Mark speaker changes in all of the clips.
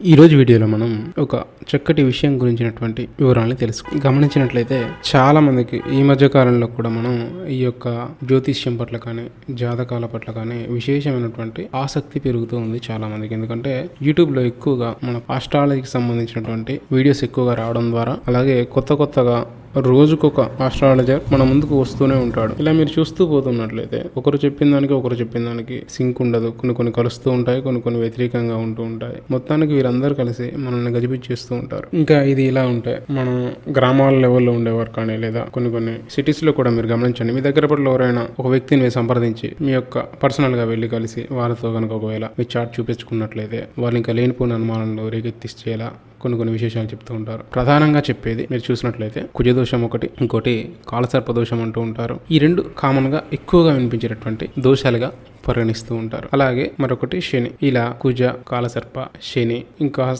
Speaker 1: ఈ రోజు వీడియోలో మనం ఒక చక్కటి విషయం గురించినటువంటి వివరాలను తెలుసు గమనించినట్లయితే చాలా మందికి ఈ మధ్య కాలంలో కూడా మనం ఈ యొక్క జ్యోతిష్యం పట్ల కానీ జాతకాల పట్ల కానీ విశేషమైనటువంటి ఆసక్తి పెరుగుతూ ఉంది చాలా మందికి. ఎందుకంటే యూట్యూబ్లో ఎక్కువగా మన ఆస్ట్రాలజీకి సంబంధించినటువంటి వీడియోస్ ఎక్కువగా రావడం ద్వారా అలాగే కొత్త కొత్తగా రోజుకొక ఆస్ట్రాలజర్ మన ముందుకు వస్తూనే ఉంటాడు. ఇలా మీరు చూస్తూ పోతున్నట్లయితే ఒకరు చెప్పిన దానికి ఒకరు చెప్పిన దానికి సింక్ ఉండదు. కొన్ని కొన్ని కలుస్తూ ఉంటాయి కొన్ని కొన్ని వ్యతిరేకంగా ఉంటూ ఉంటాయి. మొత్తానికి వీరందరూ కలిసి మనల్ని గజిబిచ్చేస్తూ ఉంటారు. ఇంకా ఇది ఇలా ఉంటే మనం గ్రామాల లెవెల్లో ఉండేవారు కానీ లేదా కొన్ని కొన్ని సిటీస్లో కూడా మీరు గమనించండి. మీ దగ్గర పట్ల ఎవరైనా ఒక వ్యక్తిని మీరు సంప్రదించి మీ యొక్క పర్సనల్గా వెళ్ళి కలిసి వారితో కనుక ఒకవేళ మీ చాట్ చూపించుకున్నట్లయితే వాళ్ళు ఇంకా లేనిపోయిన అనుమానంలో రేకెత్తిచ్చేలా కొన్ని కొన్ని విశేషాలు చెప్తూ ఉంటారు. ప్రధానంగా చెప్పేది మీరు చూసినట్లయితే కుజదోషం ఒకటి ఇంకోటి కాలసర్ప దోషం అంటూ ఉంటారు. ఈ రెండు కామన్గా ఎక్కువగా వినిపించేటటువంటి దోషాలుగా పరిగణిస్తూ ఉంటారు. అలాగే మరొకటి శని. ఇలా కుజ కాలసర్ప శని ఇంకా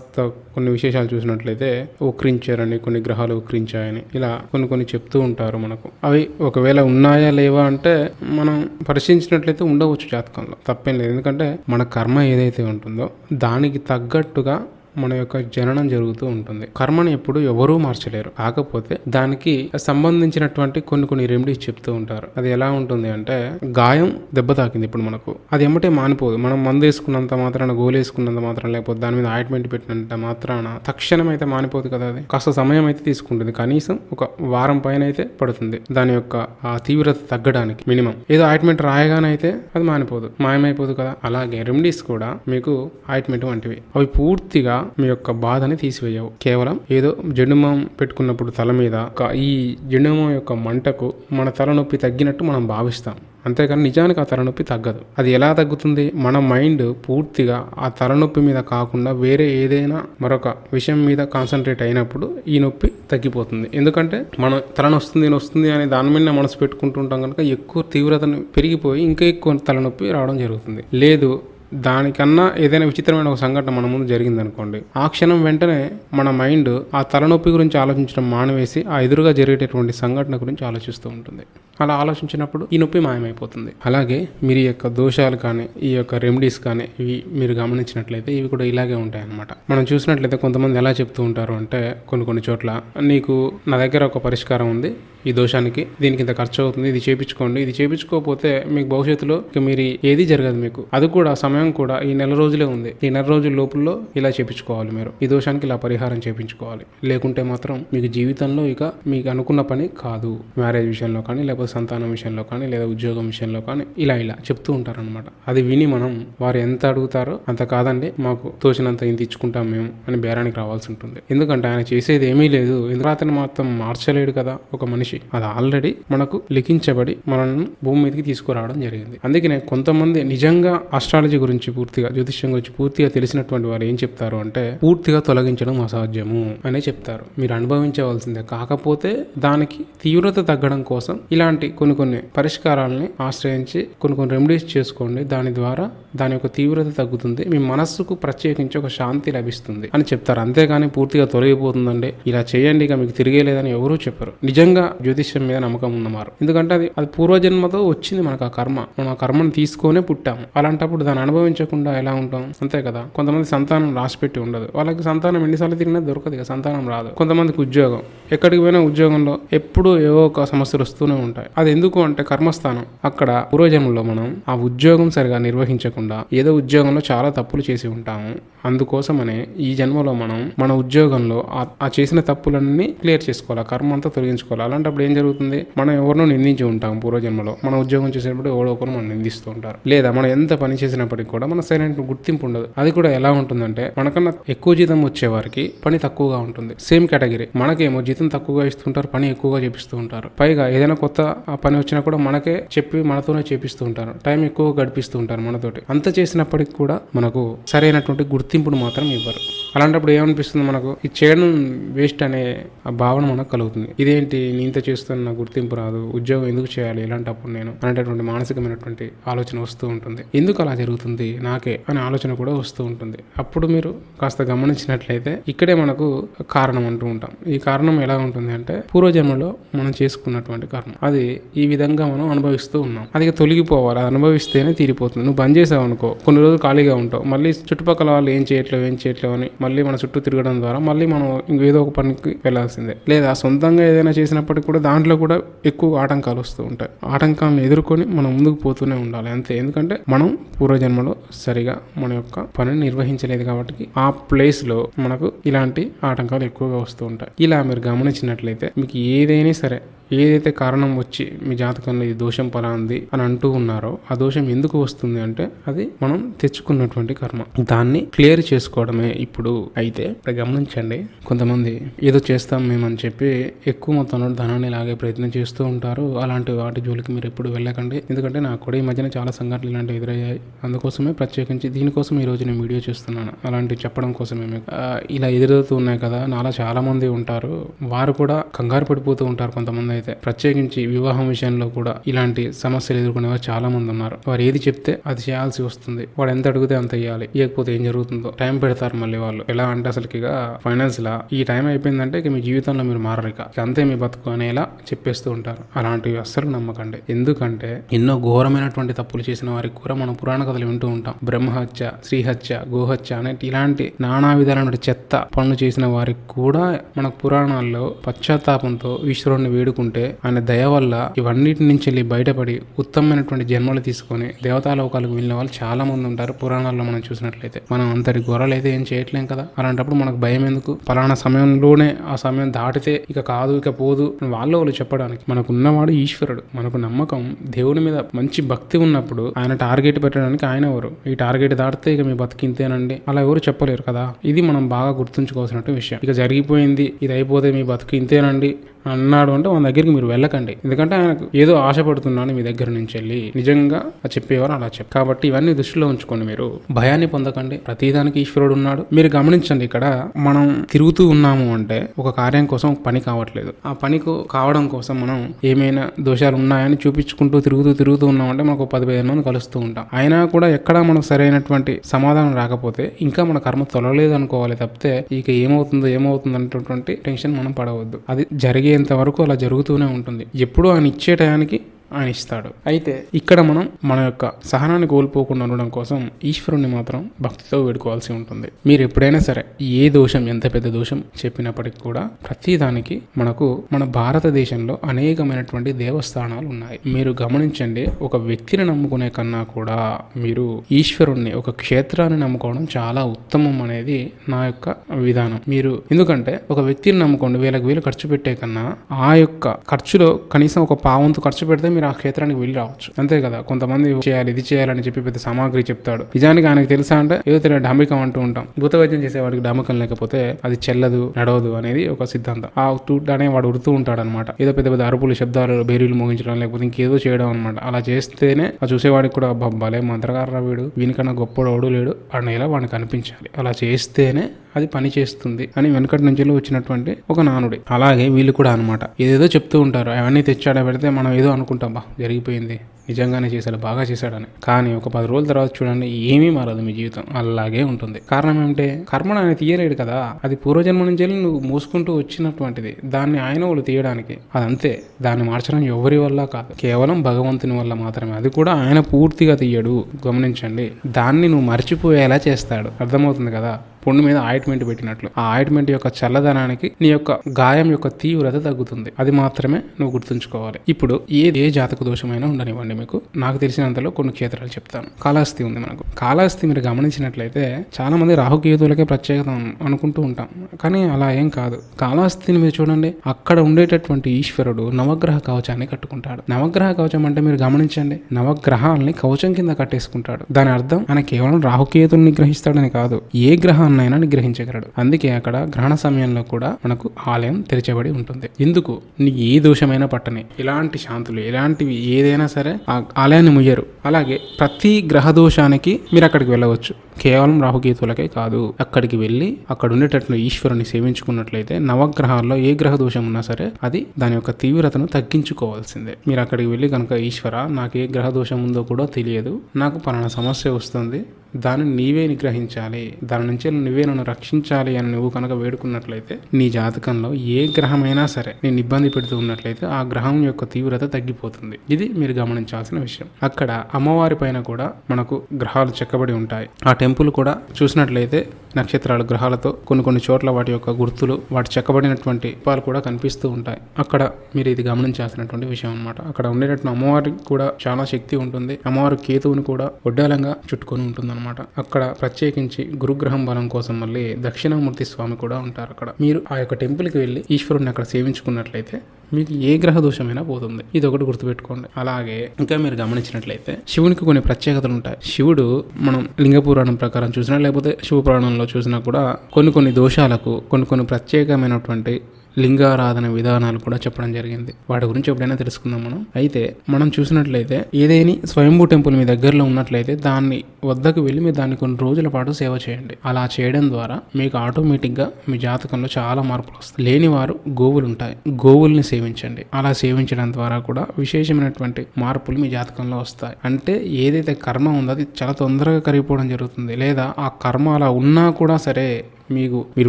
Speaker 1: కొన్ని విశేషాలు చూసినట్లయితే ఉక్రించారని కొన్ని గ్రహాలు ఉక్రించాయని ఇలా కొన్ని కొన్ని చెప్తూ ఉంటారు మనకు. అవి ఒకవేళ ఉన్నాయా లేవా అంటే మనం పరిశీలించినట్లయితే ఉండవచ్చు జాతకంలో. తప్పేం లేదు. ఎందుకంటే మన కర్మ ఏదైతే ఉంటుందో దానికి తగ్గట్టుగా మన యొక్క జననం జరుగుతూ ఉంటుంది. కర్మని ఎప్పుడు ఎవరూ మార్చలేరు. కాకపోతే దానికి సంబంధించినటువంటి కొన్ని కొన్ని రెమెడీస్ చెప్తూ ఉంటారు. అది ఎలా ఉంటుంది అంటే గాయం దెబ్బ తాకింది ఇప్పుడు మనకు. అది ఎమ్మటే మానిపోదు. మనం మందు వేసుకున్నంత మాత్రాన గోలు వేసుకున్నంత మాత్రం లేకపోతే దాని మీద ఆయింట్మెంట్ పెట్టినంత మాత్రాన తక్షణం అయితే మానిపోదు కదా అది. కాస్త సమయం అయితే తీసుకుంటుంది. కనీసం ఒక వారం పైన అయితే పడుతుంది. దాని యొక్క ఆ తీవ్రత తగ్గడానికి మినిమం. ఏదో ఆయింట్మెంట్ రాయగానైతే అది మానిపోదు. మాయమైపోదు కదా. అలాగే రెమెడీస్ కూడా మీకు ఆయింట్మెంట్ వంటివి. అవి పూర్తిగా మీ యొక్క బాధని తీసివేయవు. కేవలం ఏదో జండుమం పెట్టుకున్నప్పుడు తల మీద ఈ జండుమం యొక్క మంటకు మన తలనొప్పి తగ్గినట్టు మనం భావిస్తాం. అంతేకాని నిజానికి ఆ తలనొప్పి తగ్గదు. అది ఎలా తగ్గుతుంది? మన మైండ్ పూర్తిగా ఆ తలనొప్పి మీద కాకుండా వేరే ఏదైనా మరొక విషయం మీద కాన్సన్ట్రేట్ అయినప్పుడు ఈ నొప్పి తగ్గిపోతుంది. ఎందుకంటే మనం తలనొస్తుంది వస్తుంది అని దాని మీద మనసు పెట్టుకుంటుంటాం కనుక ఎక్కువ తీవ్రతను పెరిగిపోయి ఇంకా ఎక్కువ తలనొప్పి రావడం జరుగుతుంది. లేదు దానికన్నా ఏదైనా విచిత్రమైన ఒక సంఘటన మన ముందు జరిగిందనుకోండి ఆ క్షణం వెంటనే మన మైండ్ ఆ తలనొప్పి గురించి ఆలోచించడం మానవేసి ఆ ఎదురుగా జరిగేటటువంటి సంఘటన గురించి ఆలోచిస్తూ ఉంటుంది. అలా ఆలోచించినప్పుడు ఈ నొప్పి మాయమైపోతుంది. అలాగే మీరు ఈ యొక్క దోషాలు కానీ ఈ యొక్క రెమెడీస్ కానీ ఇవి మీరు గమనించినట్లయితే ఇవి కూడా ఇలాగే ఉంటాయి అన్నమాట మనం చూసినట్లయితే కొంతమంది ఎలా చెప్తూ ఉంటారు అంటే కొన్ని కొన్ని చోట్ల నీకు నా దగ్గర ఒక పరిష్కారం ఉంది ఈ దోషానికి దీనికి ఇంత ఖర్చు అవుతుంది ఇది చేపించుకోండి. ఇది చేపించుకోకపోతే మీకు భవిష్యత్తులో ఇక మీరు ఏది జరగదు మీకు. అది కూడా సమయం కూడా ఈ నెల రోజులే ఉంది. ఈ నెల రోజుల లోపల్లో ఇలా చేపించుకోవాలి మీరు. ఈ దోషానికి ఇలా పరిహారం చేపించుకోవాలి. లేకుంటే మాత్రం మీకు జీవితంలో ఇక మీకు అనుకున్న పని కాదు. మ్యారేజ్ విషయంలో కానీ లేకపోతే సంతానం విషయంలో కానీ లేదా ఉద్యోగం విషయంలో కానీ ఇలా ఇలా చెప్తూ ఉంటారనమాట అది విని మనం వారు ఎంత అడుగుతారో అంత కాదండి. మాకు తోచినంత ఇంత ఇచ్చుకుంటాం మేము అని బేరానికి రావాల్సి ఉంటుంది. ఎందుకంటే ఆయన చేసేది ఏమీ లేదు. ఎందుకంటే అతను మాత్రం మార్చలేడు కదా ఒక మనిషి. అది ఆల్రెడీ మనకు లిఖించబడి మనల్ని భూమి మీదకి తీసుకురావడం జరిగింది. అందుకనే కొంతమంది నిజంగా ఆస్ట్రాలజీ గురించి పూర్తిగా జ్యోతిష్యం గురించి పూర్తిగా తెలిసినటువంటి వారు ఏం చెప్తారు అంటే పూర్తిగా తొలగించడం అసాధ్యము అనే చెప్తారు. మీరు అనుభవించవలసిందే. కాకపోతే దానికి తీవ్రత తగ్గడం కోసం ఇలాంటి కొన్ని కొన్ని పరిష్కారాలని ఆశ్రయించి కొన్ని కొన్ని రెమెడీస్ చేసుకోండి. దాని ద్వారా దాని యొక్క తీవ్రత తగ్గుతుంది. మీ మనస్సుకు ప్రత్యేకించి ఒక శాంతి లభిస్తుంది అని చెప్తారు. అంతేగాని పూర్తిగా తొలగిపోతుందండి. ఇలా చేయండి ఇక మీకు తిరిగే లేదని ఎవరూ చెప్పరు. నిజంగా జ్యోతిష్యం మీద నమ్మకం ఉన్నవారు ఎందుకంటే అది అది పూర్వజన్మతో వచ్చింది మనకు ఆ కర్మ. మనం ఆ కర్మను తీసుకొనే పుట్టాము. అలాంటప్పుడు దాన్ని అనుభవించకుండా ఎలా ఉంటాం? అంతే కదా. కొంతమంది సంతానం రాసిపెట్టి ఉండదు. వాళ్ళకి సంతానం ఎన్నిసార్లు తిరిగినా దొరకదు సంతానం రాదు. కొంతమందికి ఉద్యోగం. ఎక్కడికి పోయినా ఉద్యోగంలో ఎప్పుడూ ఏవో ఒక సమస్యలు వస్తూనే ఉంటాయి. అది ఎందుకు అంటే కర్మస్థానం. అక్కడ పూర్వజన్మలో మనం ఆ ఉద్యోగం సరిగా నిర్వహించకుండా ఏదో ఉద్యోగంలో చాలా తప్పులు చేసి ఉంటాము. అందుకోసమనే ఈ జన్మలో మనం మన ఉద్యోగంలో ఆ- చేసిన తప్పులన్నీ క్లియర్ చేసుకోవాలి. కర్మ అంతా తొలగించుకోవాలి. అలాంటప్పుడు ఏం జరుగుతుంది? మనం ఎవరినో నిందించి ఉంటాం పూర్వజన్మలో. మన ఉద్యోగం చేసేటప్పుడు ఎవరో ఒకరు మనం నిందిస్తూ ఉంటారు. లేదా మనం ఎంత పని చేసినప్పటికీ కూడా మన సరైన గుర్తింపు ఉండదు. అది కూడా ఎలా ఉంటుందంటే మనకన్నా ఎక్కువ జీతం వచ్చే వారికి పని తక్కువగా ఉంటుంది. Same category. మనకేమో జీతం తక్కువగా ఇస్తుంటారు పని ఎక్కువగా చేపిస్తూ ఉంటారు. పైగా ఏదైనా కొత్త పని వచ్చినా కూడా మనకే చెప్పి మనతోనే చేపిస్తూ ఉంటారు. టైం ఎక్కువ గడిపిస్తూ ఉంటారు మనతోటి. అంత చేసినప్పటికి కూడా మనకు సరైనటువంటి గుర్తింపును మాత్రం ఇవ్వరు. అలాంటప్పుడు ఏమనిపిస్తుంది మనకు? ఇది చేయడం వేస్ట్ అనే ఆ భావన మనకు కలుగుతుంది. ఇదేంటి? నేను ఇంత చేస్తున్న గుర్తింపు రాదు. ఉద్యోగం ఎందుకు చేయాలి? ఇలాంటప్పుడు నేను? అనేటటువంటి మానసికమైనటువంటి ఆలోచన వస్తూ ఉంటుంది. ఎందుకు అలా జరుగుతుంది? నాకే అనే ఆలోచన కూడా వస్తూ ఉంటుంది. అప్పుడు మీరు కాస్త గమనించినట్లయితే ఇక్కడే మనకు కారణం అంటూ ఉంటాం. ఈ కారణం ఎలా ఉంటుంది అంటే పూర్వజన్మలో మనం చేసుకున్నటువంటి కర్మ. అది ఈ విధంగా మనం అనుభవిస్తూ ఉన్నాం. అది తొలగిపోవాలి. అది అనుభవిస్తేనే తీరిపోతుంది. నువ్వు బంద్ చేసావు అనుకో కొన్ని రోజులు ఖాళీగా ఉంటావు. మళ్ళీ చుట్టుపక్కల వాళ్ళు ఏం చేయట్లేవు ఏం చేయట్లేవు అని మళ్ళీ మన చుట్టూ తిరగడం ద్వారా మళ్ళీ మనం ఇంకేదో ఒక పనికి వెళ్ళాల్సిందే. లేదా సొంతంగా ఏదైనా చేసినప్పటికీ కూడా దాంట్లో కూడా ఎక్కువ ఆటంకాలు వస్తూ ఉంటాయి. ఆటంకాలను ఎదుర్కొని మనం ముందుకు పోతూనే ఉండాలి అంతే. ఎందుకంటే మనం పూర్వజన్మలో సరిగా మన యొక్క పనిని నిర్వహించలేదు కాబట్టి ఆ ప్లేస్లో మనకు ఇలాంటి ఆటంకాలు ఎక్కువగా వస్తూ ఉంటాయి. ఇలా మీరు గమనించినట్లయితే మీకు ఏదైనా సరే ఏదైతే కారణం వచ్చి మీ జాతకంలో ఈ దోషం పలా ఉంది అని అంటూ ఉన్నారో ఆ దోషం ఎందుకు వస్తుంది అంటే అది మనం తెచ్చుకున్నటువంటి కర్మ. దాన్ని క్లియర్ చేసుకోవడమే ఇప్పుడు అయితే. ఇక్కడ గమనించండి కొంతమంది ఏదో చేస్తాం మేమని చెప్పి ఎక్కువ మొత్తంలో ధనాన్ని లాగే ప్రయత్నం చేస్తూ ఉంటారు. అలాంటి వాటి జోలికి మీరు ఎప్పుడు వెళ్ళకండి. ఎందుకంటే నాకు కూడా ఈ మధ్యన చాలా సంఘటనలు ఇలాంటివి ఎదురయ్యాయి. అందుకోసమే ప్రత్యేకించి దీనికోసం ఈ రోజు నేను వీడియో చేస్తున్నాను. అలాంటివి చెప్పడం కోసమే మీకు. ఇలా ఎదురవుతూ ఉన్నాయి కదా నాలా చాలా మంది ఉంటారు. వారు కూడా కంగారు పడిపోతూ ఉంటారు కొంతమంది అయితే ప్రత్యేకించి వివాహం విషయంలో కూడా ఇలాంటి సమస్యలు ఎదుర్కొనే వారు చాలా మంది ఉన్నారు. వారు ఏది చెప్తే అది చేయాల్సి వస్తుంది. వాడు ఎంత అడిగితే అంత ఇవ్వాలి ఇవ్వకపోతే ఏం జరుగుతుందో? టైం పెడతారు మళ్ళీ వాళ్ళు. ఎలా అంటే అసలుకి ఇక ఫైనాన్స్ లా ఈ టైం అయిపోయిందంటే ఇక మీ జీవితంలో మీరు మారరు అంతే మీ బతుకు అనేలా చెప్పేస్తూ ఉంటారు. అలాంటివి అస్సలు నమ్మకండి. ఎందుకంటే ఎన్నో ఘోరమైనటువంటి తప్పులు చేసిన వారికి కూడా మనం పురాణ కథలు వింటూ ఉంటాం. బ్రహ్మహత్య శ్రీహత్య గోహత్య అనే ఇలాంటి నానా విధాలైన చెత్త పనులు చేసిన వారికి కూడా మన పురాణాల్లో పశ్చాత్తాపంతో ఈశ్వరుణ్ణి వేడుకుంటే ఆయన దయ వల్ల ఇవన్నిటి నుంచి వెళ్ళి బయటపడి ఉత్తమమైనటువంటి జన్మలు తీసుకొని దేవతాలోకాలకు వెళ్ళిన వాళ్ళు చాలా మంది ఉంటారు. పురాణాల్లో మనం చూసినట్లయితే మనం అంతటి ఘోరాలు అయితే ఏం చేయట్లేం కదా? అలాంటప్పుడు మనకు భయం ఎందుకు? పలానా సమయంలోనే ఆ సమయం దాటితే ఇక కాదు ఇక పోదు వాళ్ళు వాళ్ళు చెప్పడానికి మనకు ఉన్నవాడు ఈశ్వరుడు. మనకు నమ్మకం దేవుడి మీద మంచి భక్తి ఉన్నప్పుడు ఆయన టార్గెట్ పెట్టడానికి ఆయన ఎవరు? ఈ టార్గెట్ దాటితే ఇక మీ బతికింతేనండి అలా ఎవరు చెప్పలేరు కదా? ఇది మనం బాగా గుర్తుంచుకోవాల్సినటువంటి విషయం. ఇక జరిగిపోయింది ఇది అయిపోతే మీ బతుకు ఇంతేనండి అన్నాడు అంటే మన దగ్గరికి మీరు వెళ్ళకండి. ఎందుకంటే ఆయనకు ఏదో ఆశపడుతున్నాను మీ దగ్గర నుంచి వెళ్ళి నిజంగా చెప్పేవారు అలా చెప్పు కాబట్టి ఇవన్నీ దృష్టిలో ఉంచుకోండి మీరు. భయాన్ని పొందకండి. ప్రతిదానికి ఈశ్వరుడు ఉన్నాడు. మీరు గమనించండి ఇక్కడ మనం తిరుగుతూ ఉన్నాము అంటే ఒక కార్యం కోసం పని కావట్లేదు. ఆ పనికి కావడం కోసం మనం ఏమైనా దోషాలు ఉన్నాయని చూపించుకుంటూ తిరుగుతూ తిరుగుతూ ఉన్నామంటే మనకు పది పదిహేను మంది కలుస్తూ ఉంటాం. అయినా కూడా ఎక్కడా మనకు సరైనటువంటి సమాధానం రాకపోతే ఇంకా మన కర్మ తొలలేదు అనుకోవాలి తప్పితే ఇక ఏమవుతుందో ఏమవుతుందో అనేటటువంటి టెన్షన్ మనం పడవద్దు. అది జరిగేంత వరకు అలా పెరుగుతూనే ఉంటుంది. ఎప్పుడూ ఆయన ఇచ్చే టయానికి ఆయన ఇస్తాడు. అయితే ఇక్కడ మనం మన యొక్క సహనాన్ని కోల్పోకుండా ఉండడం కోసం ఈశ్వరుణ్ణి మాత్రం భక్తితో వేడుకోవాల్సి ఉంటుంది. మీరు ఎప్పుడైనా సరే ఏ దోషం ఎంత పెద్ద దోషం చెప్పినప్పటికీ కూడా ప్రతి దానికి మనకు మన భారతదేశంలో అనేకమైనటువంటి దేవస్థానాలు ఉన్నాయి. మీరు గమనించండి ఒక వ్యక్తిని నమ్ముకునే కన్నా కూడా మీరు ఈశ్వరుణ్ణి ఒక క్షేత్రాన్ని నమ్ముకోవడం చాలా ఉత్తమం అనేది నా యొక్క విధానం. మీరు ఎందుకంటే ఒక వ్యక్తిని నమ్ముకోండి వేలకు వేలు ఖర్చు పెట్టే కన్నా ఆ యొక్క ఖర్చులో కనీసం ఒక పావంతు ఖర్చు పెడితే మీరు ఆ క్షేత్రానికి వెళ్ళి రావచ్చు. అంతే కదా? కొంతమంది చేయాలి ఇది చేయాలని చెప్పి పెద్ద సామాగ్రి చెప్తాడు. నిజానికి ఆయనకు తెలుసా అంటే ఏదో తెలియదు డాంబికం అంటూ ఉంటాం. భూతవైద్యం చేసేవాడికి డామికం లేకపోతే అది చెల్లదు నడవదు అనేది ఒక సిద్ధాంతం. ఆ చూడడానికి వాడు ఉడుతూ ఉంటాడు అనమాట ఏదో పెద్ద పెద్ద అరుపులు శబ్దాలు బేరీలు మోగించడం లేకపోతే ఇంకేదో చేయడం అనమాట అలా చేస్తేనే ఆ చూసేవాడికి కూడా అబ్బా భలే మంత్రగారా వీడు. వీనికన్నా గొప్పడోడు లేడు. అనేలా వాడికి కనిపించాలి? అలా చేస్తేనే అది పని చేస్తుంది అని వెనకటి నుంచి వచ్చినటువంటి ఒక నానుడి. అలాగే వీళ్ళు కూడా అనమాట ఏదేదో చెప్తూ ఉంటారు. అవన్నీ తెచ్చాడ పెడితే మనం ఏదో అనుకుంటాం. బా జరిగిపోయింది. నిజంగానే చేశాడు బాగా చేశాడని. కానీ ఒక పది రోజుల తర్వాత చూడండి ఏమీ మారదు మీ జీవితం. అలాగే ఉంటుంది. కారణం ఏమంటే కర్మను ఆయన తీయలేడు కదా. అది పూర్వజన్మ నుంచి వెళ్ళి నువ్వు మోసుకుంటూ వచ్చినటువంటిది. దాన్ని ఆయన వాళ్ళు తీయడానికి. అదంతే. దాన్ని మార్చడం ఎవరి వల్ల కాదు. కేవలం భగవంతుని వల్ల మాత్రమే. అది కూడా ఆయన పూర్తిగా తీయడు. గమనించండి. దాన్ని నువ్వు మర్చిపోయేలా చేస్తాడు. అర్థమవుతుంది కదా? పుండు మీద ఆయింట్మెంట్ పెట్టినట్లు. ఆ ఆయింట్మెంట్ యొక్క చల్లదనానికి నీ యొక్క గాయం యొక్క తీవ్రత తగ్గుతుంది. అది మాత్రమే నువ్వు గుర్తుంచుకోవాలి. ఇప్పుడు ఏ ఏ జాతక దోషమైనా ఉండనివ్వండి మీకు. నాకు తెలిసినంతలో కొన్ని క్షేత్రాలు చెప్తాను. కాలాస్తి ఉంది మనకు. కాలాస్తి మీరు గమనించినట్లయితే చాలా మంది రాహుకేతులకే ప్రత్యేకత అనుకుంటూ ఉంటాం. కానీ అలా ఏం కాదు. కాళహస్తిని మీరు చూడండి. అక్కడ ఉండేటటువంటి ఈశ్వరుడు నవగ్రహ కవచాన్ని కట్టుకుంటాడు. నవగ్రహ కవచం అంటే మీరు గమనించండి. నవగ్రహాలని కవచం కింద కట్టేసుకుంటాడు. దాని అర్థం ఆయన కేవలం రాహుకేతుల్ని గ్రహిస్తాడని కాదు. ఏ గ్రహాన్ని ఉన్నాయని గ్రహించగలడు. అందుకే అక్కడ గ్రహణ సమయంలో కూడా మనకు ఆలయం తెరిచబడి ఉంటుంది. ఎందుకు నీ ఏ దోషమైనా పట్టని ఎలాంటి శాంతులు ఎలాంటివి ఏదైనా సరే ఆ ఆలయాన్ని ముయ్యరు. అలాగే ప్రతి గ్రహ దోషానికి మీరు అక్కడికి వెళ్ళవచ్చు. కేవలం రాహుకేతులకే కాదు. అక్కడికి వెళ్ళి అక్కడ ఉండేటట్లు ఈశ్వరుని సేవించుకున్నట్లయితే నవగ్రహాల్లో ఏ గ్రహ దోషం ఉన్నా సరే అది దాని యొక్క తీవ్రతను తగ్గించుకోవాల్సిందే. మీరు అక్కడికి వెళ్ళి కనుక ఈశ్వర నాకు ఏ గ్రహ దోషం ఉందో కూడా తెలియదు. నాకు పలానా సమస్య వస్తుంది. దానిని నీవే నిగ్రహించాలి దాని నుంచి నువ్వే నన్ను రక్షించాలి అని నువ్వు కనుక వేడుకున్నట్లయితే నీ జాతకంలో ఏ గ్రహమైనా సరే నేను ఇబ్బంది పెడుతూ ఉన్నట్లయితే ఆ గ్రహం యొక్క తీవ్రత తగ్గిపోతుంది. ఇది మీరు గమనించాల్సిన విషయం. అక్కడ అమ్మవారి పైన కూడా మనకు గ్రహాలు చెక్కబడి ఉంటాయి. ఆ టెంపుల్ కూడా చూసినట్లయితే నక్షత్రాలు గ్రహాలతో కొన్ని కొన్ని చోట్ల వాటి యొక్క గుర్తులు వాటి చెక్కబడినటువంటి పాలు కూడా కనిపిస్తూ ఉంటాయి. అక్కడ మీరు ఇది గమనించాల్సినటువంటి విషయం అనమాట అక్కడ ఉండేటటువంటి అమ్మవారికి కూడా చాలా శక్తి ఉంటుంది. అమ్మవారి కేతువుని కూడా ఒడ్డాలంగా చుట్టుకొని ఉంటుంది అక్కడ ప్రత్యేకించి గురుగ్రహం బలం కోసం మళ్ళీ దక్షిణామూర్తి స్వామి కూడా ఉంటారు అక్కడ మీరు ఆ యొక్క టెంపుల్కి వెళ్ళి ఈశ్వరుని అక్కడ సేవించుకున్నట్లయితే మీకు ఏ గ్రహ దోషమైనా పోతుంది. ఇది ఒకటి గుర్తుపెట్టుకోండి. అలాగే ఇంకా మీరు గమనించినట్లయితే శివునికి కొన్ని ప్రత్యేకతలు ఉంటాయి. శివుడు మనం లింగ పురాణం ప్రకారం చూసినా లేకపోతే శివ పురాణంలో చూసినా కూడా కొన్ని కొన్ని దోషాలకు కొన్ని కొన్ని ప్రత్యేకమైనటువంటి లింగారాధన విధానాలు కూడా చెప్పడం జరిగింది. వాటి గురించి ఎప్పుడైనా తెలుసుకుందాం మనం. అయితే మనం చూసినట్లయితే ఏదేని స్వయంభూ టెంపుల్ మీ దగ్గరలో ఉన్నట్లయితే దాన్ని వద్దకు వెళ్ళి మీరు దాన్ని కొన్ని రోజుల పాటు సేవ చేయండి. అలా చేయడం ద్వారా మీకు ఆటోమేటిక్గా మీ జాతకంలో చాలా మార్పులు వస్తాయి. లేని వారు గోవులు ఉంటాయి గోవుల్ని సేవించండి. అలా సేవించడం ద్వారా కూడా విశేషమైనటువంటి మార్పులు మీ జాతకంలో వస్తాయి. అంటే ఏదైతే కర్మ ఉందో అది చాలా తొందరగా కరిగిపోవడం జరుగుతుంది. లేదా ఆ కర్మ అలా ఉన్నా కూడా సరే మీకు మీరు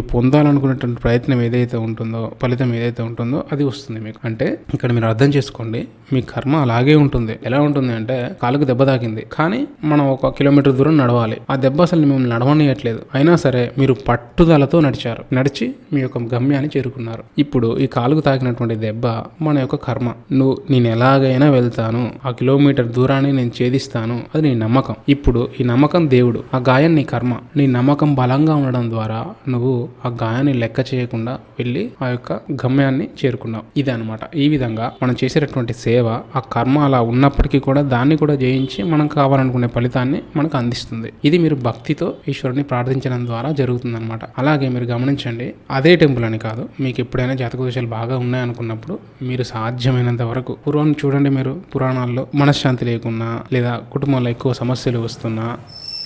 Speaker 1: పొందాలనుకునేటువంటి ప్రయత్నం ఏదైతే ఉంటుందో ఫలితం ఏదైతే ఉంటుందో అది వస్తుంది మీకు. అంటే ఇక్కడ మీరు అర్థం చేసుకోండి మీ కర్మ అలాగే ఉంటుంది. ఎలా ఉంటుంది అంటే కాలుకు దెబ్బ తాకింది. కానీ మనం ఒక కిలోమీటర్ దూరం నడవాలి. ఆ దెబ్బ అసలు మిమ్మల్ని నడవనియట్లేదు. అయినా సరే మీరు పట్టుదలతో నడిచారు. నడిచి మీ యొక్క గమ్యాన్ని చేరుకున్నారు. ఇప్పుడు ఈ కాలుకు తాకినటువంటి దెబ్బ మన యొక్క కర్మ. నువ్వు నేను ఎలాగైనా వెళ్తాను. ఆ కిలోమీటర్ దూరాన్ని నేను ఛేదిస్తాను. అది నీ నమ్మకం. ఇప్పుడు ఈ నమ్మకం దేవుడు. ఆ గాయం నీ కర్మ. నీ నమ్మకం బలంగా ఉండడం ద్వారా నువ్వు ఆ గాయాన్ని లెక్క చేయకుండా వెళ్ళి ఆ యొక్క గమ్యాన్ని చేరుకున్నావు. ఇది అనమాట ఈ విధంగా మనం చేసేటటువంటి సేవ ఆ కర్మ అలా ఉన్నప్పటికీ కూడా దాన్ని కూడా జయించి మనం కావాలనుకునే ఫలితాన్ని మనకు అందిస్తుంది. ఇది మీరు భక్తితో ఈశ్వరుని ప్రార్థించడం ద్వారా జరుగుతుందనమాట అలాగే మీరు గమనించండి అదే టెంపుల్ అని కాదు మీకు ఎప్పుడైనా జాతక దోషాలు బాగా ఉన్నాయనుకున్నప్పుడు మీరు సాధ్యమైనంత వరకు పూర్వం చూడండి మీరు పురాణాల్లో మనశ్శాంతి లేకున్నా లేదా కుటుంబంలో ఎక్కువ సమస్యలు వస్తున్నా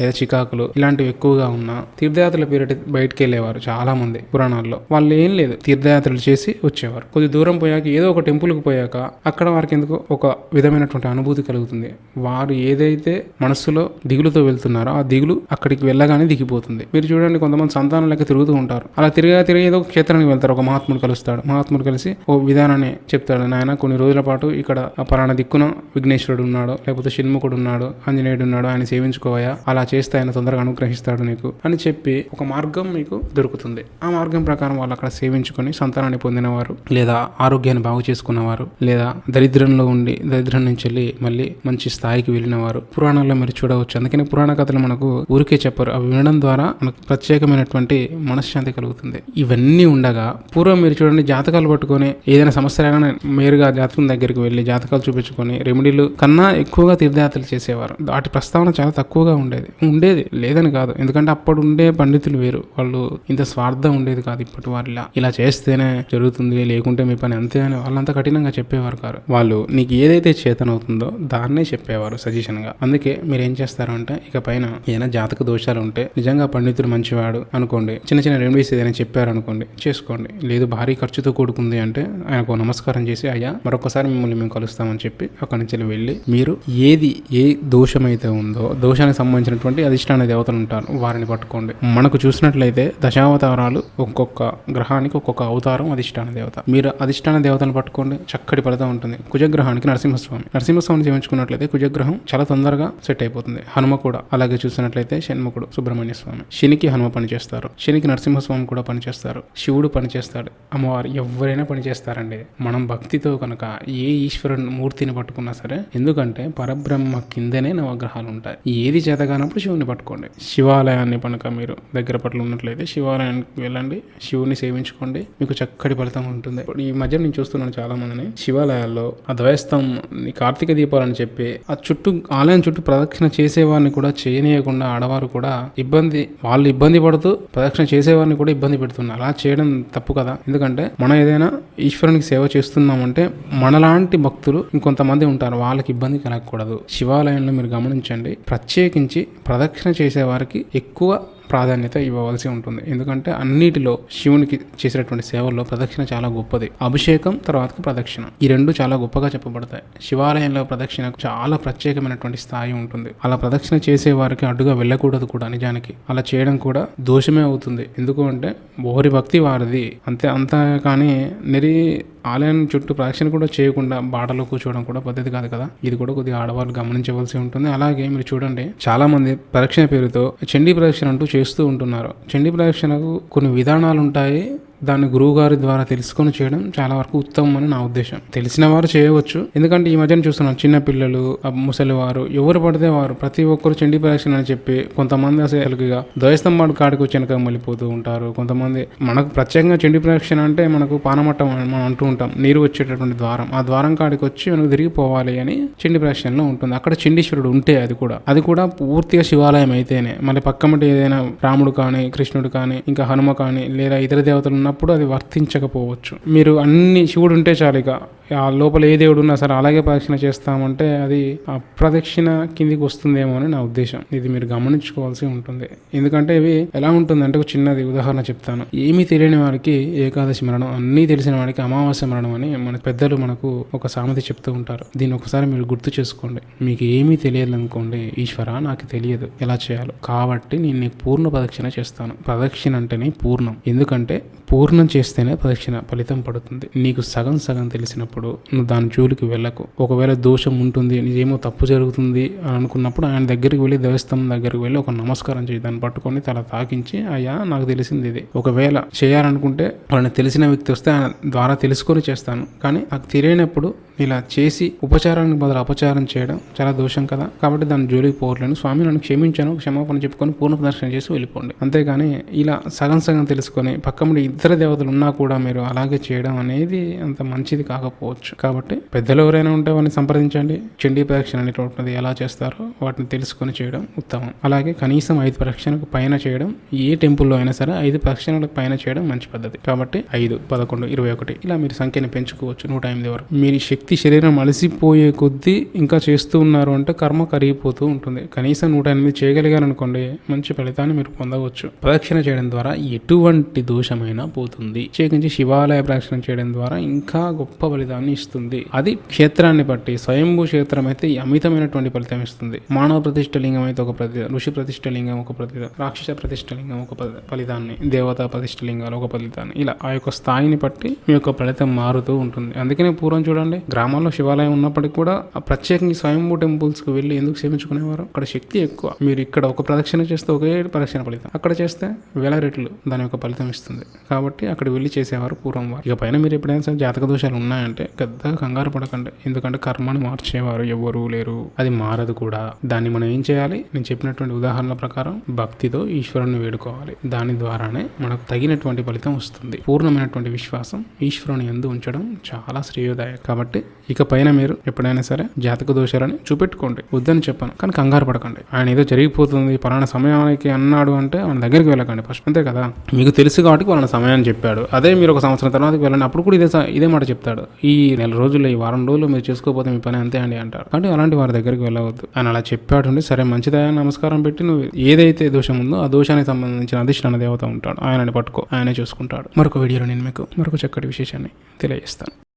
Speaker 1: లేదా చికాకులు ఇలాంటివి ఎక్కువగా ఉన్న తీర్థయాత్రల పేరిట బయటకు వెళ్ళేవారు చాలా మంది పురాణాల్లో. వాళ్ళు ఏం లేదు తీర్థయాత్రలు చేసి వచ్చేవారు. కొద్ది దూరం పోయాక ఏదో ఒక టెంపుల్కి పోయాక అక్కడ వారికి ఎందుకు ఒక విధమైనటువంటి అనుభూతి కలుగుతుంది. వారు ఏదైతే మనస్సులో దిగులుతో వెళ్తున్నారో ఆ దిగులు అక్కడికి వెళ్ళగానే దిగిపోతుంది. మీరు చూడండి కొంతమంది సంతానం లెక్క తిరుగుతూ ఉంటారు. అలా తిరిగా తిరిగి ఏదో ఒక క్షేత్రానికి వెళ్తారు. ఒక మహాత్ముడు కలుస్తాడు. మహాత్ముడు కలిసి ఓ విధానాన్ని చెప్తాడు. నాయన కొన్ని రోజుల పాటు ఇక్కడ పరాణ పలానా దిక్కున విఘ్నేశ్వరుడు ఉన్నాడు లేకపోతే షణ్ముఖుడు ఉన్నాడు ఆంజనేయుడు ఉన్నాడు ఆయన సేవించుకోవయా అలా చేస్తే ఆయన తొందరగా అనుగ్రహిస్తాడు నీకు అని చెప్పి ఒక మార్గం మీకు దొరుకుతుంది. ఆ మార్గం ప్రకారం వాళ్ళు అక్కడ సేవించుకొని సంతానాన్ని పొందినవారు లేదా ఆరోగ్యాన్ని బాగు చేసుకున్నవారు లేదా దరిద్రంలో ఉండి దరిద్రం నుంచి వెళ్ళి మళ్ళీ మంచి స్థాయికి వెళ్ళినవారు. పురాణాల్లో మీరు చూడవచ్చు. అందుకని పురాణ కథలు మనకు ఊరికే చెప్పరు. అవి వినడం ద్వారా మనకు ప్రత్యేకమైనటువంటి మనశ్శాంతి కలుగుతుంది. ఇవన్నీ ఉండగా పూర్వం మీరు చూడండి జాతకాలు పట్టుకొని ఏదైనా సమస్య రాగానే మేరుగా జాతకం దగ్గరికి వెళ్ళి జాతకాలు చూపించుకొని రెమెడీలు కన్నా ఎక్కువగా తీర్థయాత్రలు చేసేవారు. వాటి ప్రస్తావన చాలా తక్కువగా ఉండేది. ఉండేది లేదని కాదు. ఎందుకంటే అప్పుడు ఉండే పండితులు వేరు. వాళ్ళు ఇంత స్వార్థం ఉండేది కాదు ఇప్పటి వారిలా. ఇలా చేస్తేనే జరుగుతుంది లేకుంటే మీ పని అంతే అని వాళ్ళంతా కఠినంగా చెప్పేవారు కాదు వాళ్ళు నీకు ఏదైతే చేతనవుతుందో దాన్నే చెప్పేవారు సజెషన్గా అందుకే మీరు ఏం చేస్తారు అంటే ఇక పైన ఏదైనా జాతక దోషాలు ఉంటే నిజంగా పండితుడు మంచివాడు అనుకోండి. చిన్న చిన్న రెమెడీస్ ఏదైనా చెప్పారు అనుకోండి చేసుకోండి. లేదు భారీ ఖర్చుతో కూడుకుంది అంటే ఆయనకు నమస్కారం చేసి అయ్యా మరొకసారి మిమ్మల్ని మేము కలుస్తామని చెప్పి అక్కడి నుంచి వెళ్ళి మీరు ఏది ఏ దోషమైతే ఉందో దోషానికి సంబంధించిన ఉన్నటువంటి అధిష్టాన దేవతలు ఉంటారు. వారిని పట్టుకోండి. మనకు చూసినట్లయితే దశావతారాలు ఒక్కొక్క గ్రహానికి ఒక్కొక్క అవతారం అధిష్టాన దేవత. మీరు అధిష్టాన దేవతను పట్టుకోండి. చక్కటి ఫలితం ఉంటుంది. కుజగ్రహానికి నరసింహస్వామి. నరసింహస్వామిని చేయించుకున్నట్లయితే కుజగ్రహం చాలా తొందరగా సెట్ అయిపోతుంది. హనుమ కూడా. అలాగే చూసినట్లయితే షణ్ముఖుడు సుబ్రహ్మణ్య స్వామి. శనికి హనుమ పనిచేస్తారు. శనికి నరసింహస్వామి కూడా పనిచేస్తారు. శివుడు పనిచేస్తాడు. అమ్మవారు ఎవరైనా పనిచేస్తారండి. మనం భక్తితో కనుక ఏ ఈశ్వరుని మూర్తిని పట్టుకున్నా సరే ఎందుకంటే పరబ్రహ్మ కిందనే నవగ్రహాలు ఉంటాయి. ఏది చేతగానం ఉన్నప్పుడు శివుని పట్టుకోండి. శివాలయాన్ని కనుక మీరు దగ్గర పట్ల ఉన్నట్లయితే శివాలయానికి వెళ్ళండి. శివుని సేవించుకోండి. మీకు చక్కటి ఫలితం ఉంటుంది. ఇప్పుడు ఈ మధ్య నేను చూస్తున్నాను చాలా మందిని శివాలయాల్లో అద్వైస్తం కార్తీక దీపాలని చెప్పి ఆ చుట్టూ ఆలయం చుట్టూ ప్రదక్షిణ చేసేవారిని కూడా చేయనీయకుండా ఆడవారు కూడా ఇబ్బంది వాళ్ళు ఇబ్బంది పడుతూ ప్రదక్షిణ చేసేవారిని కూడా ఇబ్బంది పెడుతున్నారు. అలా చేయడం తప్పు కదా? ఎందుకంటే మనం ఏదైనా ఈశ్వరునికి సేవ చేస్తున్నామంటే మనలాంటి భక్తులు ఇంకొంతమంది ఉంటారు. వాళ్ళకి ఇబ్బంది కలగకూడదు. శివాలయంలో మీరు గమనించండి. ప్రత్యేకించి ప్రదక్షిణ చేసేవారికి ఎక్కువ ప్రాధాన్యత ఇవ్వవలసి ఉంటుంది. ఎందుకంటే అన్నిటిలో శివునికి చేసినటువంటి సేవల్లో ప్రదక్షిణ చాలా గొప్పది. అభిషేకం తర్వాత ప్రదక్షిణ. ఈ రెండు చాలా గొప్పగా చెప్పబడతాయి. శివాలయంలో ప్రదక్షిణకు చాలా ప్రత్యేకమైనటువంటి స్థాయి ఉంటుంది. అలా ప్రదక్షిణ చేసే వారికి అడ్డుగా వెళ్ళకూడదు కూడా నిజానికి. అలా చేయడం కూడా దోషమే అవుతుంది. ఎందుకు అంటే ఓరి భక్తి వారిది. అంతే అంతా కానీ నిరి ఆలయం చుట్టూ ప్రదక్షిణ కూడా చేయకుండా బాటలో కూర్చోవడం కూడా పద్ధతి కాదు కదా. ఇది కూడా కొద్దిగా ఆడవాళ్ళు గమనించవలసి ఉంటుంది. అలాగే మీరు చూడండి చాలా మంది ప్రదక్షిణ పేరుతో చండీ ప్రదక్షిణ అంటూ చేస్తూ ఉంటున్నారు. చండీ ప్రదక్షిణకు కొన్ని విధానాలు ఉంటాయి దాన్ని గురువు గారి ద్వారా తెలుసుకొని చేయడం చాలా వరకు ఉత్తమం అని నా ఉద్దేశం. తెలిసిన వారు చేయవచ్చు. ఎందుకంటే ఈ మధ్యన చూస్తున్నాం చిన్న పిల్లలు ముసలి వారు ఎవరు పడితే వారు ప్రతి ఒక్కరు చండీ ప్రదక్షిణ అని చెప్పి కొంతమంది అసలుగా ద్వయస్తంభాడు కాడికి వచ్చి వెనక మళ్ళీపోతూ ఉంటారు. కొంతమంది మనకు ప్రత్యేకంగా చండీ ప్రదక్షిణ అంటే మనకు పానమట్టం అని మనం అంటూ ఉంటాం. నీరు వచ్చేటటువంటి ద్వారం. ఆ ద్వారం కాడికి వచ్చి మనకు తిరిగి పోవాలి అని చండీ ప్రదక్షిణలో ఉంటుంది. అక్కడ చండీశ్వరుడు ఉంటే అది కూడా. అది కూడా పూర్తిగా శివాలయం అయితేనే. మళ్ళీ పక్కమటి ఏదైనా రాముడు కానీ కృష్ణుడు కానీ ఇంకా హనుమ కానీ లేదా ఇతర దేవతలు ఉన్న ఉన్నప్పుడు అది వర్తించకపోవచ్చు. మీరు అన్ని శివుడు ఉంటే చాలు ఇక. ఆ లోపల ఏ దేవుడు ఉన్నా సరే అలాగే ప్రదక్షిణ చేస్తామంటే అది ఆ ప్రదక్షిణ కిందికి వస్తుందేమో అని నా ఉద్దేశం. ఇది మీరు గమనించుకోవాల్సి ఉంటుంది. ఎందుకంటే ఇవి ఎలా ఉంటుందంటే ఒక చిన్నది ఉదాహరణ చెప్తాను. ఏమీ తెలియని వారికి ఏకాదశి మరణం అన్నీ తెలిసిన వాడికి అమావాస్య మరణం అని మన పెద్దలు మనకు ఒక సామెత చెప్తూ ఉంటారు. దీన్ని ఒకసారి మీరు గుర్తు చేసుకోండి. మీకు ఏమీ తెలియదు అనుకోండి ఈశ్వర నాకు తెలియదు. ఎలా చేయాలో. కాబట్టి నేను పూర్ణ ప్రదక్షిణ చేస్తాను. ప్రదక్షిణ అంటేనే పూర్ణం. ఎందుకంటే పూర్ణం చేస్తేనే ప్రదక్షిణ ఫలితం పడుతుంది. నీకు సగం సగం తెలిసినప్పుడు నువ్వు దాని జోలికి వెళ్ళకు. ఒకవేళ దోషం ఉంటుంది నీదేమో తప్పు జరుగుతుంది అని అనుకున్నప్పుడు ఆయన దగ్గరికి వెళ్ళి దేవస్థానం దగ్గరికి వెళ్ళి ఒక నమస్కారం చేయి. దాన్ని పట్టుకొని తల తాకించి అయ్యా నాకు తెలిసింది ఇది. ఒకవేళ చేయాలనుకుంటే వాళ్ళని తెలిసిన వ్యక్తి వస్తే ఆయన ద్వారా తెలుసుకొని చేస్తాను. కానీ నాకు తెలియనప్పుడు ఇలా చేసి ఉపచారానికి బదులు అపచారం చేయడం చాలా దోషం కదా. కాబట్టి దాని జోలికి పోవట్లేను స్వామి నన్ను క్షమించాను. క్షమాపణ చెప్పుకొని పూర్ణ ప్రదర్శన చేసి వెళ్ళిపోండి. అంతేగాని ఇలా సగం సగం తెలుసుకొని పక్కముడి ఇతర దేవతలు ఉన్నా కూడా మీరు అలాగే చేయడం అనేది అంత మంచిది కాకపోవచ్చు. కాబట్టి పెద్దలు ఎవరైనా ఉంటే వారిని సంప్రదించండి. చండీ ప్రదక్షిణ అనేటువంటిది ఎలా చేస్తారో వాటిని తెలుసుకొని చేయడం ఉత్తమం. అలాగే కనీసం ఐదు ప్రదక్షిణకు పైన చేయడం ఏ టెంపుల్లో అయినా సరే ఐదు ప్రదక్షిణలకు పైన చేయడం మంచి పద్ధతి. కాబట్టి ఐదు పదకొండు ఇరవై ఒకటి ఇలా మీరు సంఖ్యను పెంచుకోవచ్చు నూట ఎనిమిది వరకు. మీరు శక్తి శరీరం అలసిపోయే కొద్దీ ఇంకా చేస్తూ ఉన్నారు అంటే కర్మ కరిగిపోతూ ఉంటుంది. కనీసం నూట ఎనిమిది చేయగలిగారనుకోండి మంచి ఫలితాన్ని మీరు పొందవచ్చు. ప్రదక్షిణ చేయడం ద్వారా ఎటువంటి దోషమైనా పోతుంది. ప్రత్యేకించి శివాలయ ప్రదక్షిణ చేయడం ద్వారా ఇంకా గొప్ప ఫలితాన్ని ఇస్తుంది. అది క్షేత్రాన్ని బట్టి స్వయంభూ క్షేత్రం అయితే అమితమైనటువంటి ఫలితం ఇస్తుంది. మానవ ప్రతిష్ట లింగం అయితే ఒక ప్రతి ఋషి ప్రతిష్ట లింగం ఒక ప్రతి రాక్షస ప్రతిష్ట లింగం ఒక ప- ఫలితాన్ని దేవతా ప్రతిష్ట లింగాలు ఒక ఫలితాన్ని. ఇలా ఆ యొక్క స్థాయిని బట్టి మీ యొక్క ఫలితం మారుతూ ఉంటుంది. అందుకనే పూర్వం చూడండి గ్రామాల్లో శివాలయం ఉన్నప్పటికీ కూడా ప్రత్యేకంగా స్వయంభూ టెంపుల్స్కి వెళ్ళి ఎందుకు సేవించుకునేవారు? అక్కడ శక్తి ఎక్కువ. మీరు ఇక్కడ ఒక ప్రదక్షిణ చేస్తే ఒకే ప్రదక్షిణ ఫలితం. అక్కడ చేస్తే వేల రెట్లు దాని యొక్క ఫలితం ఇస్తుంది. కాబట్టి కాబట్టి అక్కడ వెళ్ళి చేసేవారు పూర్వం వారు ఇక పైన మీరు ఎప్పుడైనా సరే జాతక దోషాలు ఉన్నాయంటే పెద్ద కంగారు పడకండి. ఎందుకంటే కర్మను మార్చేవారు ఎవరు లేరు. అది మారదు కూడా. దాన్ని మనం ఏం చేయాలి? నేను చెప్పినటువంటి ఉదాహరణల ప్రకారం భక్తితో ఈశ్వరుని వేడుకోవాలి. దాని ద్వారానే మనకు తగినటువంటి ఫలితం వస్తుంది. పూర్ణమైనటువంటి విశ్వాసం ఈశ్వరుని ఎందు ఉంచడం చాలా శ్రేయోదాయం కాబట్టి ఇక పైన మీరు ఎప్పుడైనా సరే జాతక దోషాలని చూపెట్టుకోండి. వద్దని చెప్పాను. కానీ కంగారు పడకండి. ఆయన ఏదో జరిగిపోతుంది. పలానా సమయానికి అన్నాడు అంటే ఆయన దగ్గరికి వెళ్ళకండి. ఫస్ట్ అంతే కదా? మీకు తెలుసు కాబట్టి పలానా సమయాన్ని చెప్పాడు. అదే మీరు ఒక సంవత్సరం తర్వాత వెళ్ళండి. అప్పుడు కూడా ఇదే ఇదే మాట చెప్తాడు. ఈ నెల రోజుల్లో ఈ వారం రోజులు మీరు చేసుకోకపోతే మీ పని అంతే అండి అంటారు అంటే అలాంటి వారి దగ్గరికి వెళ్ళవద్దు. ఆయన అలా చెప్పాడు సరే మంచిదా నమస్కారం పెట్టి నువ్వు ఏదైతే దోషం ఉందో ఆ దోషానికి సంబంధించిన అధిష్టాన దేవత ఉంటాడు. ఆయనని పట్టుకో. ఆయనే చూసుకుంటాడు. మరొక వీడియోలో నేను మీకు మరొక చక్కటి విశేషాన్ని తెలియజేస్తాను.